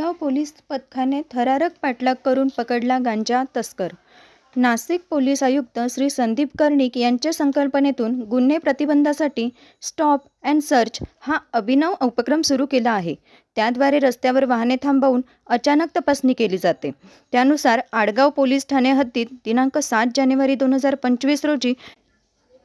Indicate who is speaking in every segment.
Speaker 1: Police पथकाने थरारक पाठलाग करून पकडला गांजा तस्कर. नाशिक पोलीस आयुक्त श्री संदीप कर्णिक यांच्या संकल्पनेतून गुन्हे प्रतिबंधासाठी स्टॉप अँड सर्च हा अभिनव उपक्रम सुरू केला आहे. त्याद्वारे रस्त्यावर वाहने थांबवून अचानक तपासणी केली जाते. त्यानुसार आडगाव पोलीस ठाणे हद्दीत दिनांक सात जानेवारी दोन हजार पंचवीस रोजी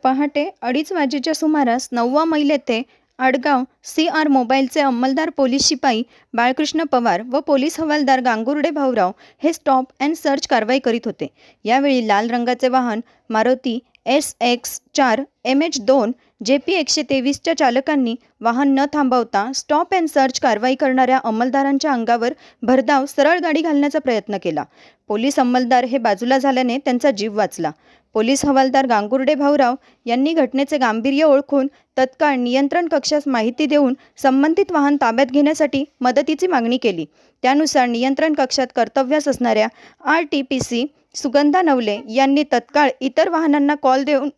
Speaker 1: पहाटे अडीच वाजेच्या सुमारास नववा मैल येथे आडगाव सी आर मोबाईलचे अंमलदार पोलीस शिपाई बाळकृष्ण पवार व पोलीस हवालदार गांगुर्डे भाऊराव हे स्टॉप अँड सर्च कारवाई करीत होते. यावेळी लाल रंगाचे वाहन मारुती एस एक्स चार एम एच दोन जे पी एकशे तेवीसच्या चालकांनी वाहन न थांबवता स्टॉप अँड सर्च कारवाई करणाऱ्या अंमलदारांच्या अंगावर भरधाव सरळ गाडी घालण्याचा प्रयत्न केला. पोलीस अंमलदार हे बाजूला झाल्याने त्यांचा जीव वाचला. पोलीस हवालदार गांगुर्डे भाऊराव यांनी घटनेचे गांभीर्य ओळखून तत्काळ नियंत्रण कक्षास माहिती देऊन संबंधित वाहन ताब्यात घेण्यासाठी मदतीची मागणी केली. त्यानुसार नियंत्रण कक्षात कर्तव्यास असणाऱ्या R T P C Sugandha Navale यांनी तत्काळ इतर वाहनांना कॉल देऊन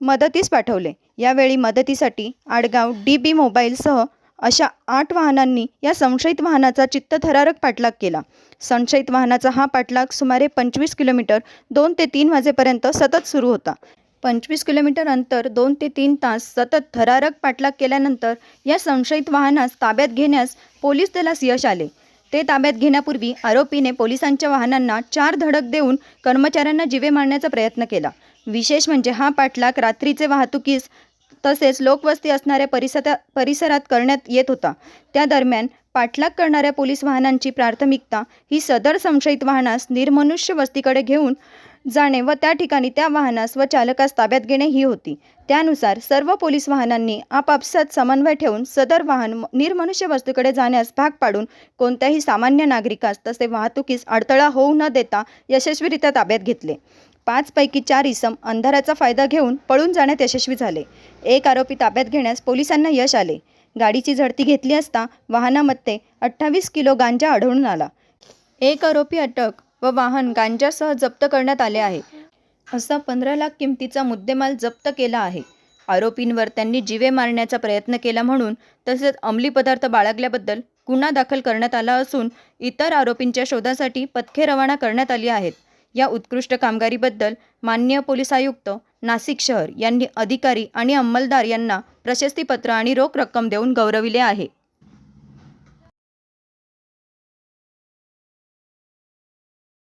Speaker 1: मदतीस पाठवले. यावेळी मदतीसाठी आडगाव डी बी मोबाईलसह अशा आठ वाहनांनी या संशयित वाहनाचा चित्तथरारक पाठलाग केला. संशयित वाहनाचा हा पाठलाग सुमारे पंचवीस किलोमीटर दोन ते तीन वाजेपर्यंत सतत सुरू होता. पंचवीस किलोमीटर अंतर दोन ते तीन तास सतत थरारक पाठलाग केल्यानंतर या संशयित वाहनास ताब्यात घेण्यास पोलीस दलास यश आले. ते ताब्यात घेण्यापूर्वी आरोपीने पोलिसांच्या वाहनांना चार धडक देऊन कर्मचाऱ्यांना जिवे मारण्याचा प्रयत्न केला. विशेष म्हणजे हा पाठलाग रात्रीचे वाहतुकीस तसेच लोकवस्ती असणाऱ्या परिसरा परिसरात करण्यात येत होता. त्या दरम्यान पाठलाग करणाऱ्या पोलीस वाहनांची प्राथमिकता ही सदर संशयित वाहनास निर्मनुष्य वस्तीकडे घेऊन जाणे व त्या ठिकाणी त्या वाहनास व चालकास ताब्यात घेणे ही होती. त्यानुसार सर्व पोलीस वाहनांनी आपापसात समन्वय ठेवून सदर वाहन निर्मनुष्य वस्तूकडे जाण्यास भाग पाडून कोणत्याही सामान्य नागरिकास तसे वाहतुकीस अडथळा होऊ न देता यशस्वीरित्या ताब्यात घेतले. पाचपैकी चार इसम अंधाराचा फायदा घेऊन पळून जाण्यात यशस्वी झाले. एक आरोपी ताब्यात घेण्यास पोलिसांना यश आले. गाडीची झडती घेतली असता वाहनामध्ये अठ्ठावीस किलो गांजा आढळून आला. एक आरोपी अटक व वाहन गांजासह जप्त करण्यात आले आहे. असा पंधरा लाख किमतीचा मुद्देमाल जप्त केला आहे. आरोपींवर त्यांनी जिवे मारण्याचा प्रयत्न केला म्हणून तसेच अंमली पदार्थ बाळगल्याबद्दल गुन्हा दाखल करण्यात आला असून इतर आरोपींच्या शोधासाठी पथके रवाना करण्यात आली आहेत. या उत्कृष्ट कामगिरीबद्दल माननीय पोलीस आयुक्त नाशिक शहर यांनी अधिकारी आणि अंमलदार यांना प्रशस्तीपत्र आणि रोख रक्कम देऊन गौरविले आहे.